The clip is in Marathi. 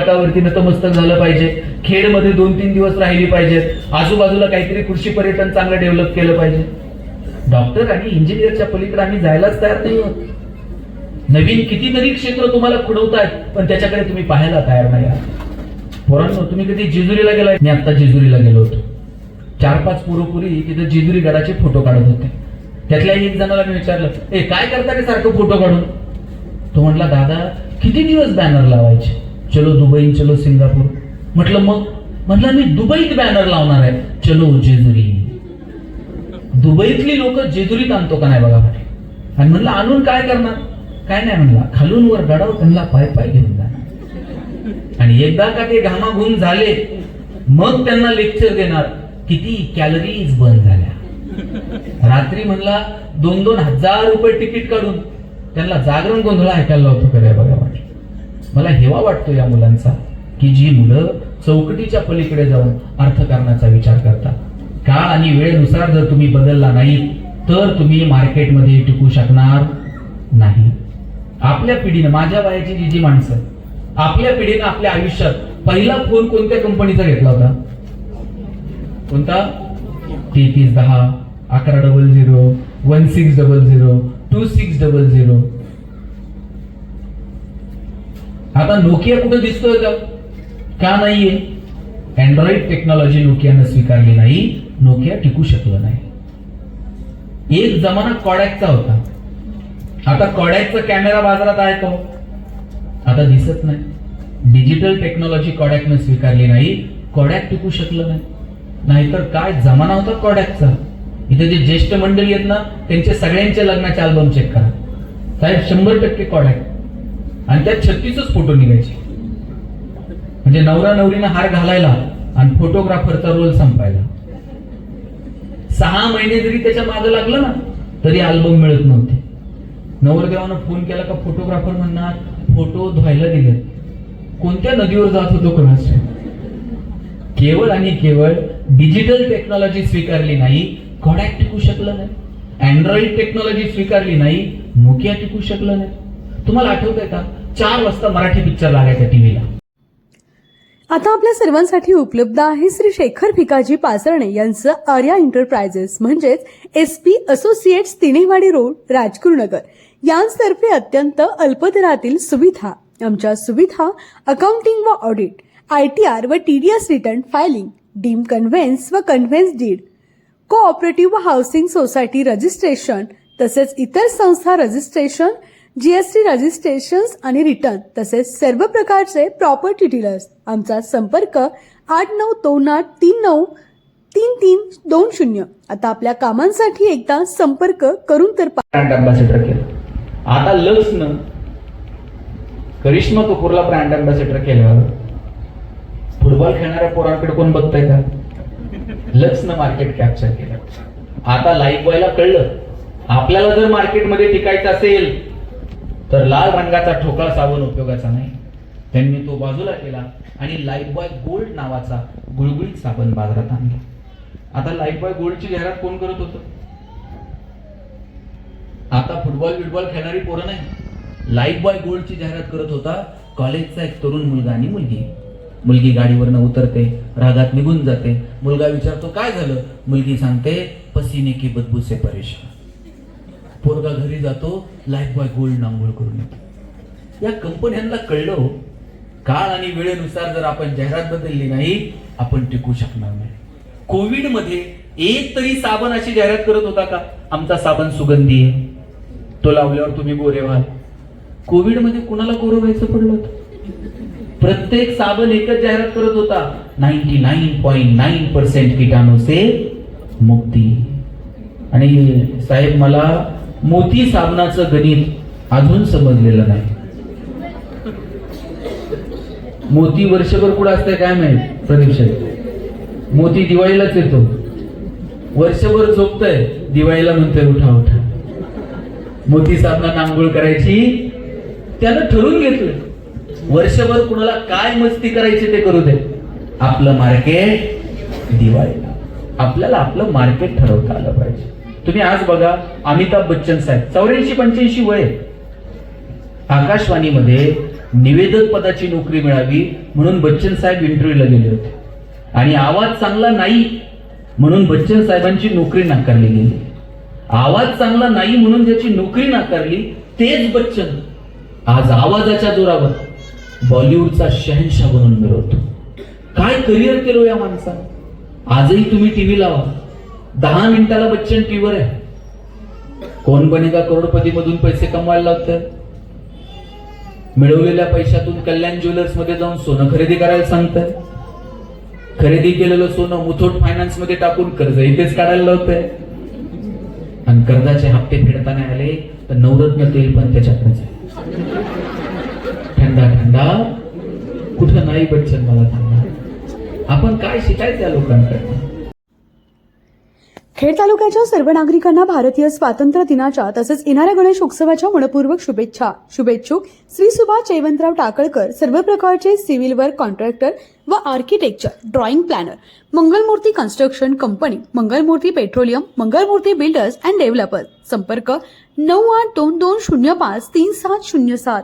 घाटावरती नतमस्तक झालं पाहिजे. खेडमध्ये दोन तीन दिवस राहिली पाहिजेत आजूबाजूला काहीतरी कृषी पर्यटन चांगलं डेव्हलप केलं पाहिजे. डॉक्टर आणि इंजिनियरच्या पलीकडे आम्ही जायलाच तयार नाही आहोत. नवीन कितीतरी क्षेत्र तुम्हाला खुडवतायत पण त्याच्याकडे तुम्ही पाहायला तयार नाही आहात. पोरांनो तुम्ही कधी जेजुरीला गेलाय? मी आता जेजुरीला गेलो होतो. चार पाच पुरोपुरी तिथे जेजुरी गडाचे फोटो काढत होते. त्यातल्या एक जणाला मी विचारलं ए काय करता रे सारखं फोटो काढून? तो म्हटला दादा किती दिवस बॅनर लावायचे? चलो दुबई चलो सिंगापूर. म्हटलं मग? म्हटलं मी दुबईत बॅनर लावणार आहे. चलो जेजुरी. दुबईतली लोक जेजुरीत आणतो का नाही बघा म्हणे. आणि म्हणलं आणून काय करणार? काय नाही म्हणला खालून वर गडाव त्यांना पाय पाय घेऊन जाणार आणि एकदा का ते घामाघूम झाले मग त्यांना लेक्चर देणार. किती कॅलरीज बंद झाल्या. रात्री म्हणला दोन दोन हजार रुपये तिकीट काढून. त्यांना जागरण गोंधळ ऐकायला लावतो करूया बघा म्हटलं मला हेवा वाटतो या मुलांचा की जी मुलं चौकटीच्या पलीकडे जाऊन अर्थकारणाचा विचार करतात. काळ आणि वेळेनुसार जर तुम्ही बदलला नाही तर तुम्ही मार्केटमध्ये टिकू शकणार नाही. आपल्या पिढीनं माझ्या वयाची जी जी माणसं आपल्या पिढीनं आपल्या आयुष्यात पहिला फोन कोणत्या कंपनीचा घेतला होता? कोणता? तेहतीस दहा अकरा double zero one six double zero two six double zero आता नोकिया कुठे दिसतोय का? का नाहीये? अँड्रॉइड टेक्नॉलॉजी नोकियानं स्वीकारली नाही. नोकिया टिकू शकलं नाही. एक जमाना कॉडॅकचा होता. आता कॉडॅकचा कॅमेरा बाजारात आहे तो आता दिसत नाही. डिजिटल टेक्नॉलॉजी कॉडॅकनं स्वीकारली नाही. कॉडॅक टिकू शकलं नाही. नाहीतर काय जमाना होता कॉडॅकचा इथे जे ज्येष्ठ मंडळी आहेत ना त्यांचे सगळ्यांचे लग्नाचे अल्बम चेक करा. साहेब शंभर टक्के कॉडॅक आणि त्यात छत्तीसच फोटो निघायचे. म्हणजे नवरा नवरीनं हार घालायला आणि फोटोग्राफरचा रोल संपायला. सहा महिने जरी त्याच्यामागे लागलं ना तरी अल्बम मिळत नव्हते. नवरदेवानं फोन केला का फोटोग्राफर म्हणणार फोटो धुवायला दिले कोणत्या नदीवर जात होतो कोणाच केवळ आणि केवळ डिजिटल टेक्नॉलॉजी स्वीकारली नाही कॉडॅक टिकू शकलं नाही. अँड्रॉइड टेक्नॉलॉजी स्वीकारली नाही नोकिया टिकू शकलं नाही. तुम्हाला आठवतंय का? चार वाजता मराठी पिक्चर लागायचा टीव्हीला आता आपल्या सर्वांसाठी उपलब्ध आहे श्री शेखर भिकाजी पाचरणे यांचं आर्या एंटरप्राइजेस म्हणजेच S P Associates Tinewadi Road Rajgurunagar. यांतर्फे अत्यंत अल्पदरातील सुविधा आमच्या सुविधा अकाउंटिंग व ऑडिट आय टी आर व T D S return filing deem conveyance व कन्व्हेन्स डीड कोऑपरेटिव्ह व हाऊसिंग सोसायटी रजिस्ट्रेशन तसेच इतर संस्था रजिस्ट्रेशन जीएसटी रजिस्ट्रेशन आणि रिटर्न तसेच सर्व प्रकारचे प्रॉपर्टी डीलर्स आमचा संपर्क आठ नऊ दोन आठ तीन नऊ तीन तीन दोन शून्य. आता आपल्या कामांसाठी एकदा संपर्क करून तर ब्रँड अँबॅसेडर केलं. आता लक्सनं करिश्मा कपूरला ब्रँड अँबॅसेडर केल्यावर फुटबॉल खेळणाऱ्या पोरांकडे कोण बघताय का? लक्सनं मार्केट कॅप्चर केलं. आता लाईफ बॉयला कळलं. आपल्याला जर मार्केटमध्ये टिकायचं असेल तर लाल रंगाचा ठोकळा साबण उपयोगाचा नाही. त्यांनी तो बाजूला केला आणि लाईफ बॉय गोल्ड नावाचा गुळगुळीत साबण बाजारात आणला. आता लाईफ बॉय गोल्डची जाहिरात कोण करत होतं? आता फुटबॉल बिटबॉल खेळणारी पोरं नाही. लाईफ बॉय गोल्डची जाहिरात करत होता कॉलेजचा एक तरुण मुलगा आणि मुलगी. मुलगी गाडीवरनं उतरते रागात निघून जाते. मुलगा विचारतो काय झालं? मुलगी सांगते पसीने की बदबू से परेशान. पोरगा घरी जातो लाईफ बॉय गोल्ड आंघोळ करून येतो. या कंपन्यांना कळलं हो, काळ आणि वेळेनुसार जर आपण जाहिरात बदलली नाही आपण टिकू शकणार नाही. कोविडमध्ये एक तरी साबण अशी जाहिरात करत होता का? आमचा साबण सुगंधी आहे. तो लावल्यावर तुम्ही गोरे व्हाल. कोविडमध्ये कुणाला गोरं व्हायचं पडलं होतं? प्रत्येक साबण एकच जाहिरात करत होता. Ninety nine point nine percent किटाणू से मुक्ती. आणि साहेब मला मोती साबणाचं गणित अजून समजलेलं नाही. मोती वर्षभर कुठं असतंय काय माहीत प्रदीप मोती दिवाळीलाच येतो. वर्षभर झोपतय दिवाळीला म्हणतोय उठा उठा. मोती साबणात आंघोळ करायची त्यानं ठरवून घेतलं वर्षभर कुणाला काय मस्ती करायची ते करू दे. आपलं मार्केट दिवाळीला. आपल्याला आपलं मार्केट ठरवता आलं पाहिजे. तुम्ही आज बघा अमिताभ बच्चन साहेब चौऱ्याऐंशी पंच्याऐंशी वय आकाशवाणीमध्ये निवेदक पदाची नोकरी मिळावी म्हणून बच्चन साहेब इंटरव्ह्यूला गेले होते. आणि आवाज चांगला नाही म्हणून बच्चन साहेबांची नोकरी नाकारली गेली. आवाज चांगला नाही म्हणून ज्याची नोकरी नाकारली तेच बच्चन आज आवाजाच्या जोरावर बॉलिवूडचा शहनशाह बनून मिळवतो. काय करिअर केलो या माणसानं? आजही तुम्ही टीव्ही लावा. दहा मिनिटाला बच्चन टीव्हीवर आहे. कोण बनेगा करोडपती मधून पैसे कमवायला लागत मिळवलेल्या पैशातून कल्याण ज्वेलर्समध्ये जाऊन सोनं खरेदी करायला सांगत खरेदी केलेलं सोनं मुथूट फायनान्समध्ये टाकून कर्ज इथेच काढायला लावतंय. आणि कर्जाचे हप्ते फेडताना आले तर नवरत्न तेल पण त्याच्याकडेच आहे. थंडा थंडा कुठं नाही बच्चन मला थांबणार आपण काय शिकायचं या लोकांकडनं? खेड तालुक्याच्या सर्व नागरिकांना भारतीय स्वातंत्र्य दिनाच्या तसेच येणाऱ्या गणेश उत्सवाच्या मनपूर्वक शुभेच्छा. शुभेच्छुक श्री सुभाष जयवंतराव टाकळकर सर्व प्रकारचे सिव्हिल वर्क कॉन्ट्रॅक्टर व architecture drawing planner Mangalmurti Construction Company Mangalmurti Petroleum Mangalmurti Builders and Developers संपर्क नऊ आठ दोन दोन शून्य पाच तीन सात शून्य सात.